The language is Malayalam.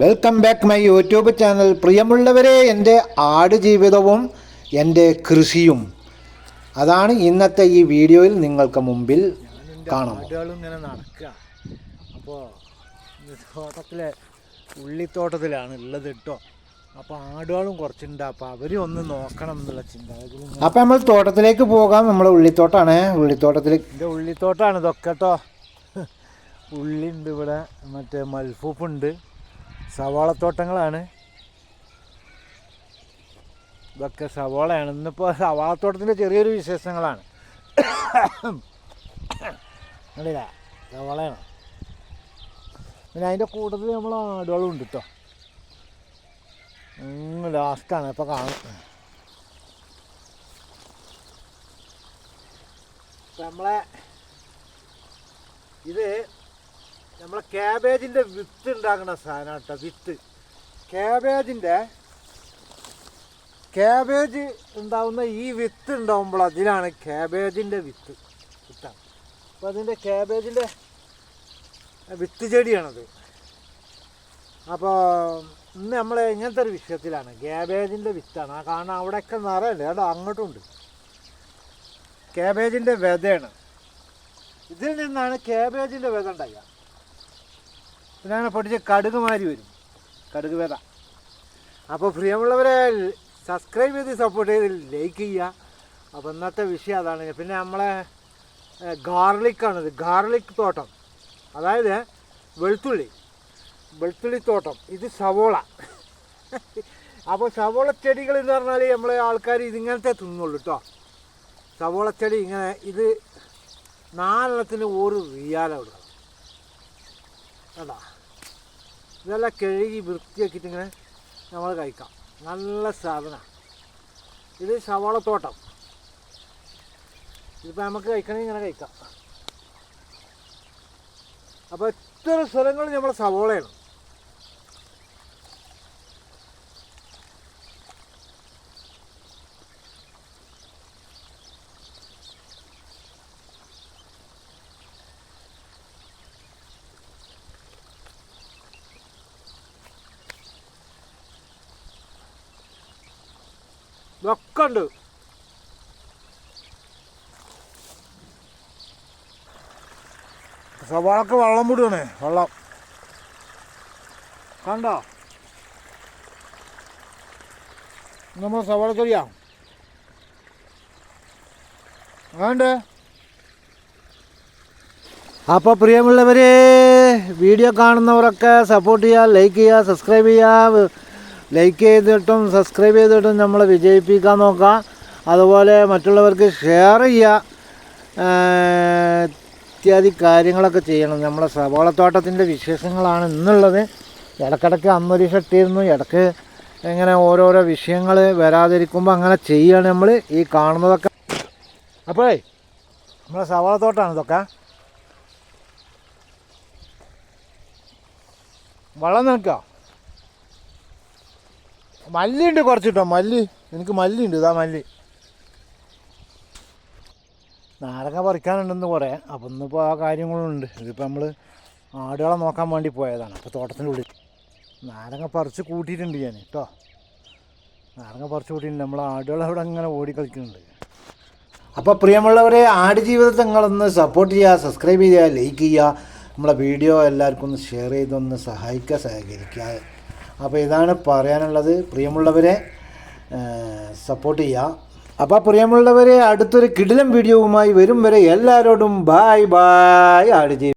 Welcome back my YouTube channel പ്രിയമുള്ളവരെ എന്റെ ആടുജീവിതവും എന്റെ കൃഷിയും. അതാണ് ഇന്നത്തെ ഈ വീഡിയോയിൽ നിങ്ങൾക്ക് മുമ്പിൽ കാണാം ഇങ്ങനെ നടക്കുക. അപ്പോൾ തോട്ടത്തിലെ ഉള്ളിത്തോട്ടത്തിലാണ് ഉള്ളത് കേട്ടോ അപ്പോൾ ആടുകളും കുറച്ചുണ്ട്. അപ്പോൾ അവരും ഒന്ന് നോക്കണം എന്നുള്ള ചിന്ത. അപ്പോൾ നമ്മൾ തോട്ടത്തിലേക്ക് പോകാം. നമ്മുടെ ഉള്ളിത്തോട്ടമാണ് ഉള്ളിത്തോട്ടത്തിൽ എന്റെ ഉള്ളിത്തോട്ടമാണ് ഇതൊക്കെ കേട്ടോ ഉള്ളിയുണ്ട് ഇവിടെ. മറ്റേ മൽഫൂപ്പുണ്ട്. സവാളത്തോട്ടങ്ങളാണ്. ഇതൊക്കെ സവാളയാണ്. ഇന്നിപ്പോൾ സവാളത്തോട്ടത്തിന്റെ ചെറിയൊരു വിശേഷങ്ങളാണ്. കണ്ടില്ല? സവാളയാണ്. പിന്നെ അതിന്റെ കൂട്ടത്തിൽ നമ്മൾ ആടുകളും ഉണ്ട് കേട്ടോ ലാസ്റ്റാണ് ഇപ്പോൾ കാണും. നമ്മളെ ഇത് നമ്മളെ ക്യാബേജിന്റെ വിത്ത് ഉണ്ടാക്കുന്ന സാധനം കേട്ടോ വിത്ത്. ക്യാബേജിന്റെ ക്യാബേജ് ഉണ്ടാവുന്ന ഈ വിത്ത് ഉണ്ടാവുമ്പോൾ അതിലാണ് ക്യാബേജിന്റെ വിത്ത് വിത്താണ് അപ്പോൾ അതിന്റെ ക്യാബേജിന്റെ വിത്ത് ചെടിയാണത്. അപ്പോൾ ഇന്ന് നമ്മൾ ഇങ്ങനത്തെ ഒരു വിഷയത്തിലാണ്. ക്യാബേജിന്റെ വിത്താണ്. ആ കാരണം അവിടെയൊക്കെ നിറയല്ലേ? കേട്ടോ അങ്ങോട്ടും ക്യാബേജിന്റെ വിതയാണ്. ഇതിൽ നിന്നാണ് ക്യാബേജിന്റെ വിത ഉണ്ടാവുക അങ്ങനെ പൊടിച്ച് കടുക് മാരി വരും. കടുക് വിത അപ്പോൾ പ്രിയമുള്ളവരെ സബ്സ്ക്രൈബ് ചെയ്ത് സപ്പോർട്ട് ചെയ്ത് ലൈക്ക് ചെയ്യുക. അപ്പോൾ ഇന്നത്തെ വിഷയം അതാണ്. പിന്നെ നമ്മളെ ഗാർലിക്കാണിത് ഗാർലിക് തോട്ടം. അതായത് വെളുത്തുള്ളി. വെളുത്തുള്ളി തോട്ടം. ഇത് സവോള. അപ്പോൾ സവോള ചെടികൾ എന്ന് പറഞ്ഞാൽ നമ്മളെ ആൾക്കാർ ഇതിങ്ങനത്തെ തിന്നുള്ളൂ കേട്ടോ സവോള ചെടി ഇങ്ങനെ ഇത് നാലെണ്ണത്തിന് ഒരു റിയാല കേട്ടോ ഇതെല്ലാം കഴുകി വൃത്തിയാക്കിയിട്ട് ഇങ്ങനെ നമ്മൾ കഴിക്കാം. നല്ല സാധന. ഇത് സവാളത്തോട്ടം. ഇതിപ്പോൾ നമുക്ക് കഴിക്കണമെങ്കിൽ ഇങ്ങനെ കഴിക്കാം. അപ്പോൾ എത്ര സ്ഥലങ്ങളിൽ നമ്മൾ സവോളയാണ്? ഇതൊക്കെ ഉണ്ട് സവാളക്ക് വെള്ളം വിടുകയാണേ വെള്ളം. കണ്ടോ? നമ്മൾ സവാള ചെറിയ വേണ്ടേ? അപ്പോൾ പ്രിയമുള്ളവരെ വീഡിയോ കാണുന്നവരൊക്കെ സപ്പോർട്ട് ചെയ്യുക ലൈക്ക് ചെയ്യുക സബ്സ്ക്രൈബ് ചെയ്യുക ലൈക്ക് ചെയ്തിട്ടും സബ്സ്ക്രൈബ് ചെയ്തിട്ടും നമ്മൾ വിജയിപ്പിക്കാൻ നോക്കുക. അതുപോലെ മറ്റുള്ളവർക്ക് ഷെയർ ചെയ്യുക. ഇത്യാദി കാര്യങ്ങളൊക്കെ ചെയ്യണം. നമ്മളെ സവാളത്തോട്ടത്തിന്റെ വിശേഷങ്ങളാണ് ഇന്നുള്ളത്. ഇടക്കിടക്ക് അന്നൊരു ഷട്ടിയിരുന്നു ഇടയ്ക്ക് ഇങ്ങനെ ഓരോരോ വിഷയങ്ങൾ വരാതിരിക്കുമ്പോൾ അങ്ങനെ ചെയ്യുകയാണ് നമ്മൾ ഈ കാണുന്നതൊക്കെ. അപ്പോഴേ നമ്മളെ സവാളത്തോട്ടമാണ് ഇതൊക്കെ. വെള്ളം നിൽക്കാം മല്ലിയുണ്ട് കുറച്ച് കേട്ടോ മല്ലി. എനിക്ക് മല്ലി ഉണ്ട് ഇതാ മല്ലി. നാരങ്ങ പറിക്കാനുണ്ടെന്ന് കുറേ. അപ്പം ഇന്നിപ്പോൾ ആ കാര്യങ്ങളുണ്ട്. ഇതിപ്പോൾ നമ്മൾ ആടുകളെ നോക്കാൻ വേണ്ടി പോയതാണ്. അപ്പോൾ തോട്ടത്തിന്റെ ഉള്ളിൽ. നാരങ്ങ പറിച്ച് കൂട്ടിയിട്ടുണ്ട് ഞാൻ കേട്ടോ നാരങ്ങ പറിച്ച് കൂട്ടിയിട്ടുണ്ട്. നമ്മൾ ആടുകൾ അവിടെ അങ്ങനെ ഓടിക്കളിക്കുന്നുണ്ട് അപ്പോൾ പ്രിയമുള്ളവരെ ആട് ജീവിതത്തെ നിങ്ങളൊന്ന് സപ്പോർട്ട് ചെയ്യുക സബ്സ്ക്രൈബ് ചെയ്യുക ലൈക്ക് ചെയ്യുക. നമ്മളെ വീഡിയോ എല്ലാവർക്കും ഒന്ന് ഷെയർ ചെയ്തൊന്ന് സഹായിക്കുക സഹകരിക്കുക. അപ്പോൾ ഇതാണ് പറയാനുള്ളത്. പ്രിയമുള്ളവരെ സപ്പോർട്ട് ചെയ്യുക. അപ്പോൾ പ്രിയമുള്ളവരെ അടുത്തൊരു കിടിലം വീഡിയോവുമായി വരും വരെ എല്ലാവരോടും ബായ് ബായ് ആടുജീവിതം